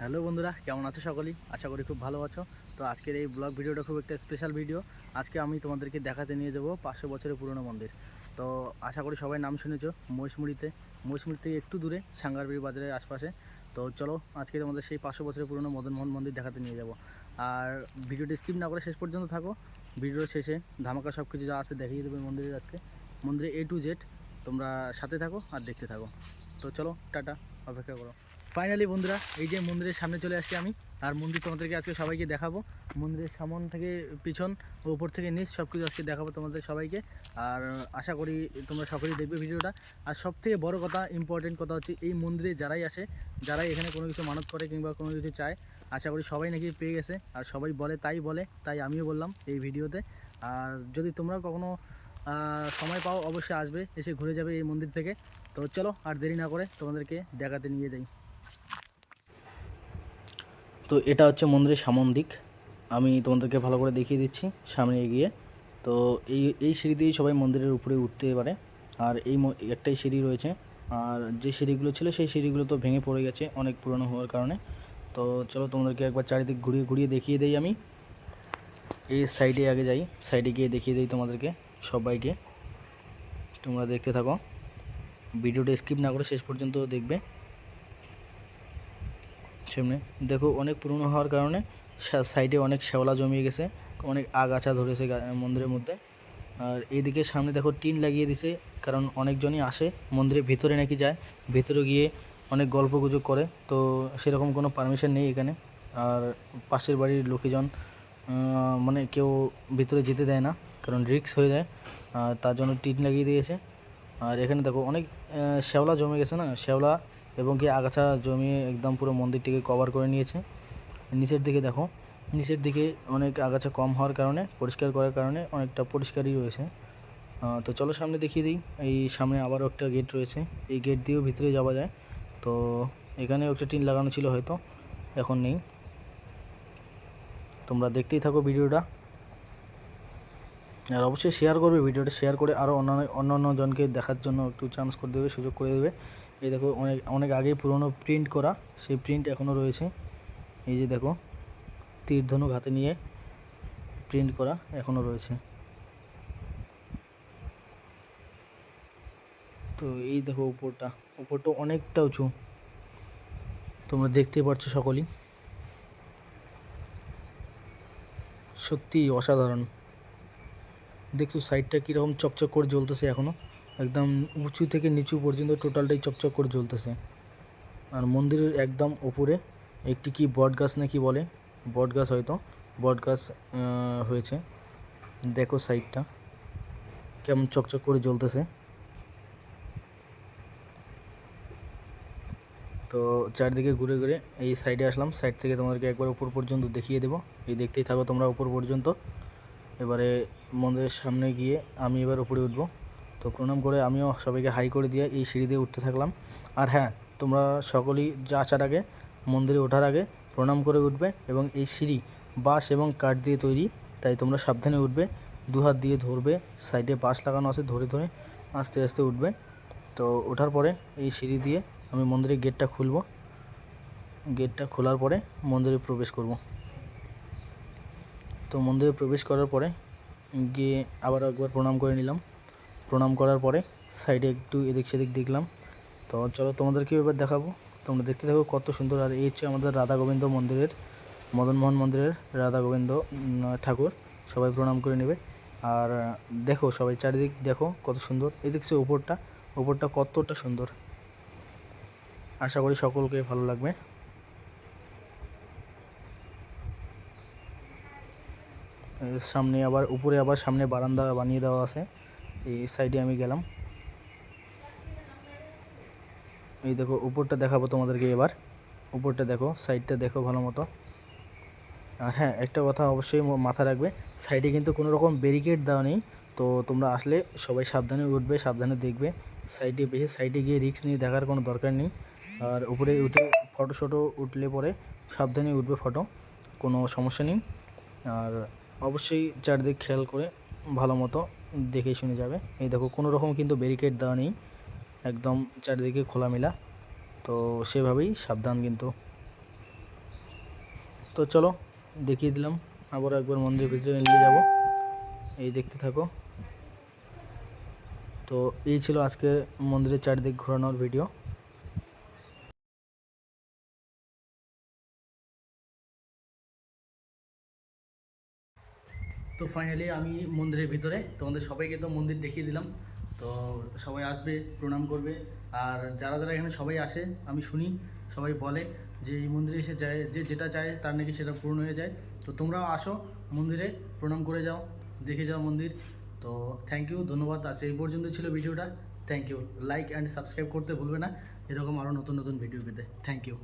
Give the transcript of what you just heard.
Hello বন্ধুরা, কেমন আছো সকলেই? আশা করি খুব ভালো আছো। তো আজকের এই ব্লগ ভিডিওটা খুব একটা স্পেশাল ভিডিও আজকে আমি তোমাদেরকে দেখাতে নিয়ে যাব পাঁচশো বছরের পুরনো মন্দির। তো আশা করি সবাই নাম শুনেছো মহিষমুড়িতে মহিষমুড়ি থেকে একটু দূরে, সাঙ্গারবিড়ি বাজারের আশপাশে। তো চলো, আজকে তোমাদের সেই পাঁচশো বছরের পুরনো মদনমোহন মন্দির দেখাতে নিয়ে যাব। আর ভিডিওটি স্কিপ না করে শেষ পর্যন্ত থাকো। ভিডিওর শেষে ধামাকা সব কিছু যা আছে দেখিয়ে দেবে মন্দিরের আজকে। মন্দিরে এ টু জেড তোমরা সাথে থাকো আর দেখতে থাকো। তো চলো, টাটা, অপেক্ষা করো। ফাইনালি বন্ধুরা, এই যে মন্দিরের সামনে চলে আসছি আমি। আর মন্দির তোমাদেরকে আজকে সবাইকে দেখাবো। মন্দিরের সামন থেকে পিছন ও উপর থেকে নিচ সব কিছু আজকে দেখাবো তোমাদের সবাইকে। আর আশা করি তোমরা সকলেই দেখবে ভিডিওটা। আর সব থেকে বড়ো কথা ইম্পর্টেন্ট কথা হচ্ছে এই মন্দিরে যারাই আসে, যারাই এখানে কোনো কিছু মানত করে কিংবা কোনো কিছু চায়, আশা করি সবাই নাকি পেয়ে গেছে। আর সবাই বলে, তাই বলে, তাই আমিও বললাম এই ভিডিওতে। আর যদি তোমরা কখনো সময় পাও, অবশ্যই আসবে, এসে ঘুরে যাবে এই মন্দির থেকে। তো চলো, আর দেরি না করে তোমাদেরকে দেখাতে নিয়ে যাই। তো এটা হচ্ছে মন্দিরের সামন দিক। আমি তোমাদেরকে ভালো করে দেখিয়ে দিচ্ছি সামনে এগিয়ে। তো এই এই সিঁড়ি দিয়েই সবাই মন্দিরের উপরে উঠতে পারে। আর এই একটাই সিঁড়ি রয়েছে। আর যে সিঁড়িগুলো ছিল সেই সিঁড়িগুলো তো ভেঙে পড়ে গেছে অনেক পুরনো হওয়ার কারণে। তো চলো তোমাদেরকে একবার চারিদিক ঘুরিয়ে ঘুরিয়ে দেখিয়ে দেই আমি। এই সাইডে আগে যাই, সাইডে গিয়ে দেখিয়ে দিই তোমাদেরকে সবাইকে। তোমরা দেখতে থাকো। ভিডিওটা স্কিপ না করে শেষ পর্যন্ত দেখবে। সামনে। দেখো, অনেক পুরনো হওয়ার কারণে সাইডে অনেক শ্যাওলা জমিয়ে গেছে, অনেক আগাছা ধরেছে মন্দিরের মধ্যে। আর এইদিকে সামনে দেখো, টিন লাগিয়ে দিছে, কারণ অনেকজনই আসে, মন্দিরের ভিতরে নাকি যায়, ভিতরে গিয়ে অনেক গল্প গুজব করে, তো সেরকম কোনো পারমিশন নেই এখানে। আর পাশের বাড়ির লোকজন মানে কেউ ভিতরে যেতে দেয় না, কারণ রিক্স হয়ে যায়, আর তার জন্য টিন লাগিয়ে দিয়েছে। আর এখানে দেখো, অনেক শ্যাওলা জমে গেছে না, শ্যাওলা এবং কি আগাছা জমিয়ে একদম পুরো মন্দিরটিকে কভার করে নিয়েছে। নিচের দিকে দেখো, নিচের দিকে অনেক আগাছা কম হওয়ার কারণে, পরিষ্কার করার কারণে অনেকটা পরিষ্কারই রয়েছে। তো চলো সামনে দেখিয়ে দিই, এই সামনে আবারও একটা গেট রয়েছে। এই গেট দিয়েও ভিতরে যাওয়া যায়। তো এখানেও একটা টিন লাগানো ছিল হয়তো, এখন নেই। তোমরা দেখতেই থাকো ভিডিওটা। আর অবশ্যই শেয়ার করবে ভিডিওটা শেয়ার করে আরও অন্যান্য অন্যান্য জনকে দেখার জন্য একটু চান্স করে দেবে, সুযোগ করে দেবে। এই দেখো, অনেক অনেক আগে পুরনো প্রিন্ট করা, সেই প্রিন্ট এখনও রয়েছে। এই যে দেখো তীর ধনুক হাতে নিয়ে প্রিন্ট করা এখনও রয়েছে। তো এই দেখো উপরটা উপরটা অনেকটা উঁচু। তোমরা দেখতেই পাচ্ছ সকলেই। সত্যি অসাধারণ। দেখছ সাইডটা কীরকম চকচক করে জ্বলতেছে এখনও একদম উঁচু থেকে নিচু পর্যন্ত টোটালটাই চকচক করে জ্বলতেছে। আর মন্দিরের একদম ওপরে একটি কি বট গাছ না কি বলে? বট গাছ হয়তো। বট গাছ হয়েছে। দেখো সাইডটা। কেমন চকচক করে জ্বলতেছে। তো চারদিকে ঘুরে ঘুরে এই সাইডে আসলাম। সাইড থেকে তোমাদেরকে একবার উপর পর্যন্ত দেখিয়ে দেবো। এই দেখতেই থাকো তোমরা উপর পর্যন্ত। এবারে মন্দিরের সামনে গিয়ে আমি এবার উপরে উঠবো। তো প্রণাম করে আমিও সবাইকে হাই করে দিয়ে এই সিঁড়ি দিয়ে উঠতে থাকলাম। আর হ্যাঁ তোমরা সকলেই যা আসার আগে, মন্দিরে ওঠার আগে প্রণাম করে উঠবে এবং এই সিঁড়ি, বাঁশ এবং কাঠ দিয়ে তৈরি, তাই তোমরা সাবধানে উঠবে। দু হাত দিয়ে ধরবে, সাইডে বাঁশ লাগানো আছে ধরে ধরে আস্তে আস্তে উঠবে। তো ওঠার পরে এই সিঁড়ি দিয়ে আমি মন্দিরের গেটটা খুলবো। গেটটা খোলার পরে মন্দিরে প্রবেশ করব। তো মন্দিরে প্রবেশ করার পরে গিয়ে আবার একবার প্রণাম করে নিলাম। প্রণাম করার পরে সাইডে একটু এদিক সেদিক দেখলাম। তো চলো তোমাদেরকে এবার দেখাবো। তোমরা দেখতে থাকো কত সুন্দর। আর এই হচ্ছে আমাদের রাধা গোবিন্দ মন্দিরের মদনমোহন মন্দিরের রাধা গোবিন্দ ঠাকুর। সবাই প্রণাম করে নেবে। আর দেখো সবাই চারিদিক দেখো কত সুন্দর। এই দেখছ উপরটা উপরটা কতটা সুন্দর। আশা করি সকলকে ভালো লাগবে। সামনে আবার, উপরে আবার সামনে বারান্দা বানিয়ে দেওয়া আছে। এই সাইডে আমি গেলাম। এই দেখো, উপরটা দেখাবো তোমাদেরকে এবার। উপরটা দেখো, সাইডটা দেখো ভালো মতো। আর হ্যাঁ একটা কথা অবশ্যই ম- মাথায় রাখবে, সাইডে কিন্তু কোনো রকম ব্যারিকেড দেওয়া নেই। তো তোমরা আসলে সবাই সাবধানে উঠবে, সাবধানে দেখবে। সাইডে বেশি, সাইডে গিয়ে রিক্স নিয়ে দেখার কোনো দরকার নেই। আর উপরে উঠে ফটো শটো উঠলে পরে সাবধানে উঠবে ফটো কোনো সমস্যা নেই। আর অবশ্যই চারদিক খেয়াল করে ভালো মতো দেখে শুনে যাবে। এই দেখো, কোনো রকম কিন্তু ব্যারিকেড দেওয়া নেই। একদম চারিদিকে খোলামেলা। তো সেভাবেই সাবধান কিন্তু। তো চলো, দেখিয়ে দিলাম। আবার একবার মন্দিরের ভিতরে নিয়ে যাব। এই দেখতে থাকো। তো এই ছিল আজকে মন্দিরের চারিদিক ঘোরানোর ভিডিও তো ফাইনালি আমি মন্দিরের ভিতরে, তোমাদের সবাইকে তো মন্দির দেখিয়ে দিলাম। তো সবাই আসবে, প্রণাম করবে। আর যারা যারা এখানে সবাই আসে, আমি শুনি, সবাই বলে যে এই মন্দিরে এসে যায়, যে যেটা চায় তার নাকি সেটা পূর্ণ হয়ে যায়। তো তোমরাও আসো মন্দিরে, প্রণাম করে যাও, দেখে যাও মন্দির। তো থ্যাংক ইউ ধন্যবাদ। আজ এই পর্যন্ত ছিল ভিডিওটা। Thank you like and subscribe করতে ভুলবে না। এরকম আরও নতুন নতুন ভিডিও পেতে। Thank you